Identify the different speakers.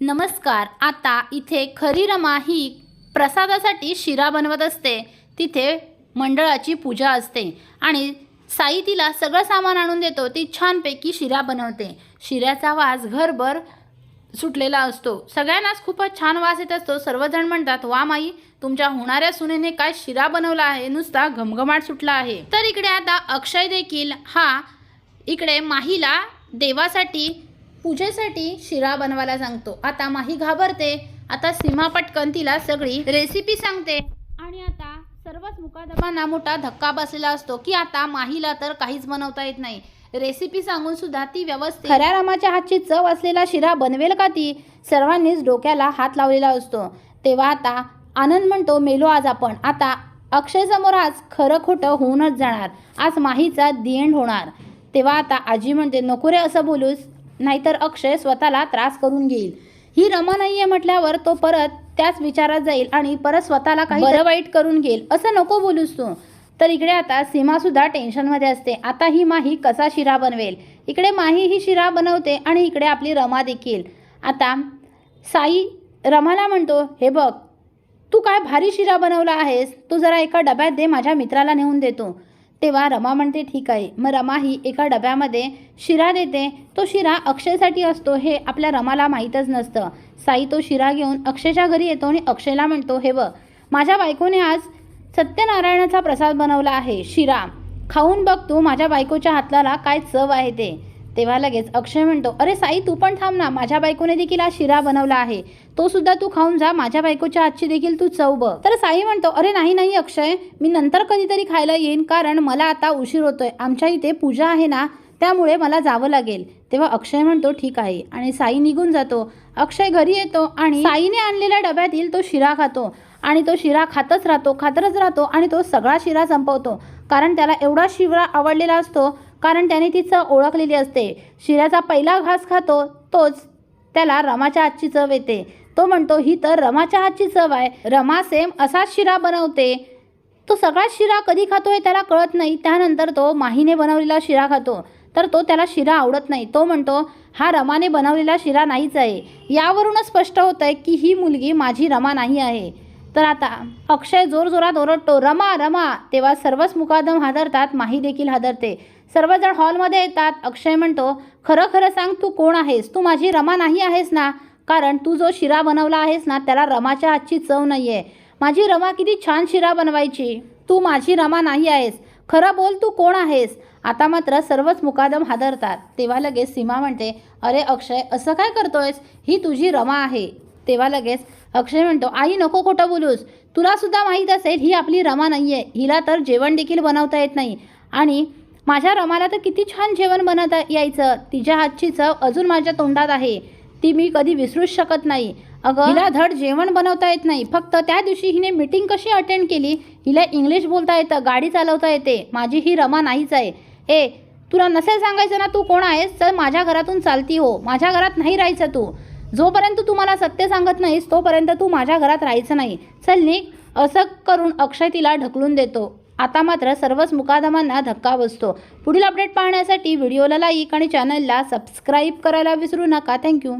Speaker 1: नमस्कार आता इथे खरी रमा ही प्रसादासाठी शिरा बनवत असते. तिथे मंडळाची पूजा असते आणि साई तिला सगळं सामान आणून देतो. ती छानपैकी शिरा बनवते. शिऱ्याचा वास घरभर सुटलेला असतो. सगळ्यांनाच खूपच छान वास येत असतो. सर्वजण म्हणतात वा माई तुमच्या होणाऱ्या सुनेने काय शिरा बनवला आहे? नुसता घमघमाट सुटला आहे. तर इकडे आता अक्षय देखील हा इकडे माहीला देवासाठी पूजेसाठी शिरा बनवायला सांगतो. आता माही घाबरते. आता सीमा पटकन तिला सगळी रेसिपी सांगते. आणि आता सर्वच मुकादमांना मोठा धक्का बसलेला असतो की आता माहीला तर काहीच बनवता येत नाही. रेसिपी सांगून सुद्धा ती व्यवस्थित खऱ्या रामाच्या हातची चव असलेला शिरा बनवेल का ती? सर्वांनीच डोक्याला हात लावलेला असतो. तेव्हा आता आनंद म्हणतो मेलो आज आपण. आता अक्षय समोर आज खरं खोटं होऊनच जाणार. आज माहीचा दी एंड होणार. तेव्हा आता आजी म्हणते नको रे असं बोलूस. नाहीतर अक्षय स्वतःला त्रास करून घेईल. ही रमा नाहीये म्हटल्यावर तो परत त्याच विचारात जाईल आणि परत स्वतःला काही बरं वाईट करून घेईल. असं नको बोलूस तू. तर इकडे आता सीमा सुद्धा टेन्शनमध्ये असते. आता ही माही कसा शिरा बनवेल? इकडे माही ही शिरा बनवते आणि इकडे आपली रमा देखील. आता साई रमाला म्हणतो हे बघ तू काय भारी शिरा बनवला आहेस? तू जरा एका डब्यात दे माझ्या मित्राला नेऊन देतो. तेव्हा रमा म्हणते ठीक आहे. मग रमा ही एका डब्यामध्ये शिरा देते. तो शिरा अक्षयसाठी असतो हे आपल्या रमाला माहीतच नसतं. साई तो शिरा घेऊन अक्षयच्या घरी येतो आणि अक्षयला म्हणतो हे बघ माझ्या बायकोने आज सत्यनारायणाचा प्रसाद बनवला आहे शिरा. खाऊन बघ तू माझ्या बायकोच्या हातला काय चव आहे ते. तेव्हा लगेच अक्षय म्हणतो अरे साई तू पण थांब ना. माझ्या बायकोने देखील हा शिरा बनवला आहे. तो सुद्धा तू खाऊन जा. माझ्या बायकोच्या आजची देखील तू चव बघ. तर साई म्हणतो अरे नाही नाही अक्षय. मी नंतर कधीतरी खायला येईन कारण मला आता उशीर होतोय. आमच्या इथे पूजा आहे ना त्यामुळे मला जावं लागेल. तेव्हा अक्षय म्हणतो ठीक आहे. आणि साई निघून जातो. अक्षय घरी येतो आणि साईने आणलेल्या डब्यातील तो शिरा खातो. आणि तो शिरा खातच राहतो खातच राहतो आणि तो सगळा शिरा संपवतो. कारण त्याला एवढा शिरा आवडलेला असतो कारण त्याने ती चव ओळखलेली असते. शिऱ्याचा पहिला घास खातो तोच त्याला रमाच्या हातची चव येते. तो म्हणतो ही तर रमाच्या हातची चव आहे. रमा सेम असाच शिरा बनवते. तो सगळा शिरा कधी खातो हे त्याला कळत नाही. त्यानंतर तो माहीने बनवलेला शिरा खातो. तर तो त्याला शिरा आवडत नाही. तो म्हणतो हा रमाने बनवलेला शिरा नाहीच आहे. यावरूनच स्पष्ट होत आहे की ही मुलगी माझी रमा नाही आहे. तर आता अक्षय जोरजोरात ओरडतो रमा रमा. तेव्हा सर्वच मुकादम हादरतात माही देखील हादरते. सर्वजण हॉलमध्ये येतात. अक्षय म्हणतो खरं खरं सांग तू कोण आहेस? तू माझी रमा नाही आहेस ना? कारण तू जो शिरा बनवला आहेस ना त्याला रमाच्या हातची चव नाही आहे माझी रमा किती छान शिरा बनवायची. तू माझी रमा नाही आहेस. खरं बोल तू कोण आहेस? आता मात्र सर्वच मुकादम हादरतात. तेव्हा लगेच सीमा म्हणते अरे अक्षय असं काय करतोयस? ही तुझी रमा आहे. तेव्हा लगेच अक्षय म्हणतो आई नको खोटं बोलूस. तुला सुद्धा माहीत असेल ही आपली रमा नाही आहे हिला तर जेवण देखील बनवता येत नाही. आणि माझ्या रमाला तर किती छान जेवण बनवता यायचं. तिच्या हातची चव अजून माझ्या तोंडात आहे. ती मी कधी विसरूच शकत नाही. अगं हिला धड जेवण बनवता येत नाही. फक्त त्या दिवशी हिने मीटिंग कशी अटेंड केली हिला इंग्लिश बोलता येतं गाडी चालवता येते. माझी ही रमा नाहीच आहे. ए तुला नसेल सांगायचं ना तू कोण आहेस? तर माझ्या घरातून चालती हो. माझ्या घरात नाही राहायचं तू. जोपर्यंत तू मला सत्य सांगत नाहीस तोपर्यंत तू माझ्या घरात राहायचं नाही. चल निक असं करून अक्षय तिला ढकलून देतो. आता मात्र सर्वच मुकादमांना धक्का बसतो. पुढील अपडेट पाहण्यासाठी व्हिडिओला लाईक आणि चॅनलला सबस्क्राईब करायला विसरू नका. थँक्यू